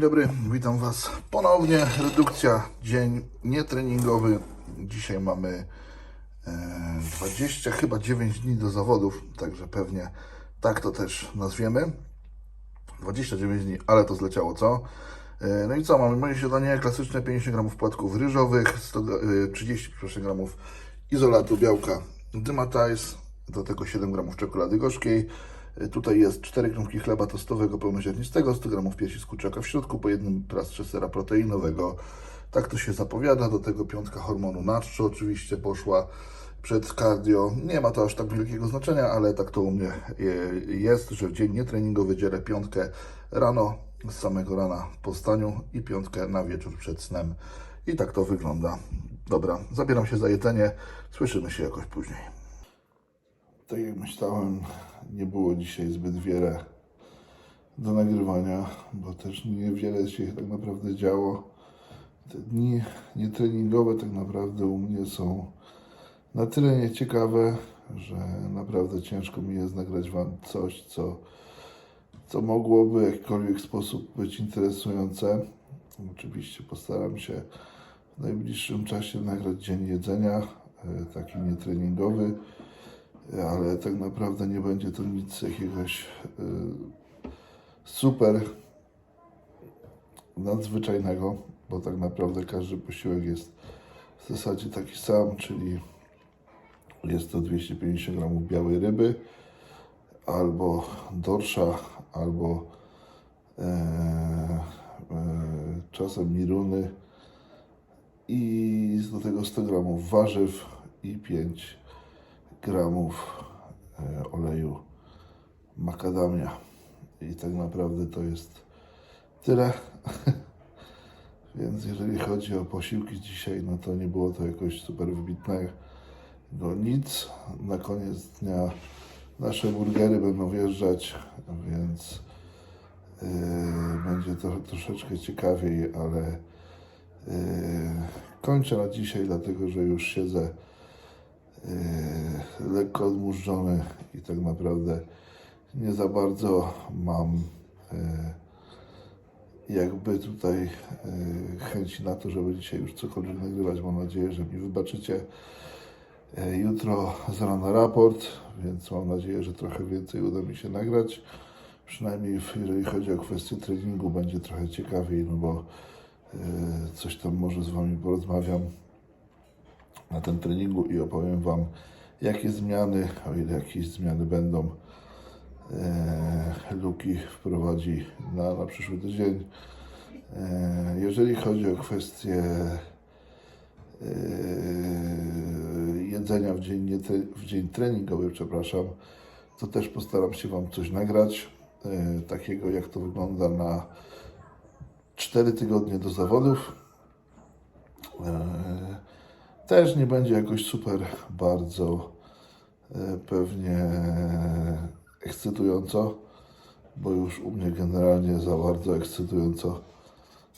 Dzień dobry, witam Was ponownie. Redukcja, dzień nietreningowy. Dzisiaj mamy e, 20, chyba 9 dni do zawodów, także pewnie tak to też nazwiemy. 29 dni, ale to zleciało, co? E, No i co, mamy moje śniadanie klasyczne 50 gramów płatków ryżowych, 100, gra- e, 30 proszę, gramów izolatu białka Dymatize, do tego 7 gramów czekolady gorzkiej. E, Tutaj jest 4 kromki chleba tostowego pełnoziarnistego, 100 gramów piersi z kurczaka w środku, po jednym plastrze sera proteinowego. Tak to się zapowiada, do tego piątka hormonu naczczo oczywiście poszła przed cardio. Nie ma to aż tak wielkiego znaczenia, ale tak to u mnie e, jest, że w dzień nietreningowy dzielę piątkę rano, z samego rana po wstaniu i piątkę na wieczór przed snem. I tak to wygląda. Dobra, zabieram się za jedzenie. Słyszymy się jakoś później. Tak jak myślałem, nie było dzisiaj zbyt wiele do nagrywania, bo też niewiele się tak naprawdę działo. Te dni nietreningowe tak naprawdę u mnie są na tyle nieciekawe, że naprawdę ciężko mi jest nagrać Wam coś, co, co mogłoby w jakikolwiek sposób być interesujące. Oczywiście postaram się w najbliższym czasie nagrać dzień jedzenia, e, taki nietreningowy, ale tak naprawdę nie będzie to nic jakiegoś e, super nadzwyczajnego, bo tak naprawdę każdy posiłek jest w zasadzie taki sam, czyli jest to 250 gramów białej ryby, albo dorsza, albo e, e, czasem miruny i do tego 100 gramów warzyw i 5 gramów e, oleju makadamia. I tak naprawdę to jest tyle. Więc jeżeli chodzi o posiłki dzisiaj, no to nie było to jakoś super wybitnego nic. Na koniec dnia nasze burgery będą wjeżdżać, więc yy, będzie to troszeczkę ciekawiej, ale yy, kończę na dzisiaj, dlatego że już siedzę lekko odmurzony i tak naprawdę nie za bardzo mam yy, jakby tutaj e, chęci na to, żeby dzisiaj już cokolwiek nagrywać. Mam nadzieję, że mi wybaczycie. Jutro z rana raport, więc mam nadzieję, że trochę więcej uda mi się nagrać. Przynajmniej jeżeli chodzi o kwestię treningu, będzie trochę ciekawiej, no bo coś tam może z Wami porozmawiam na tym treningu i opowiem Wam, jakie zmiany, o ile jakieś zmiany będą, e, Luki wprowadzi na, na przyszły tydzień. E, jeżeli chodzi o kwestię e, jedzenia w dzień, nie, w dzień treningowy, przepraszam, to też postaram się Wam coś nagrać, e, takiego jak to wygląda na 4 tygodnie do zawodów. E, też nie będzie jakoś super bardzo e, pewnie ekscytująco, bo już u mnie generalnie za bardzo ekscytująco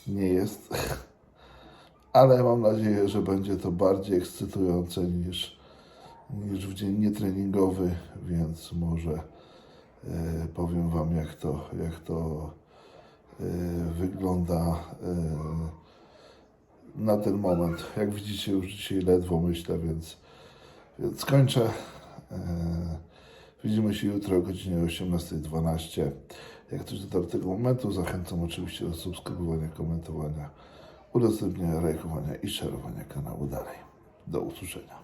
nie jest. Ale mam nadzieję, że będzie to bardziej ekscytujące niż, niż w dzień nietreningowy, więc może e, powiem Wam, jak to, jak to e, wygląda na ten moment. Jak widzicie, już dzisiaj ledwo myślę, więc, więc kończę. E, Widzimy się jutro o godzinie 18.12. Jak ktoś dotarł do tego momentu, zachęcam oczywiście do subskrybowania, komentowania, udostępniania, lajkowania i szerowania kanału dalej. Do usłyszenia.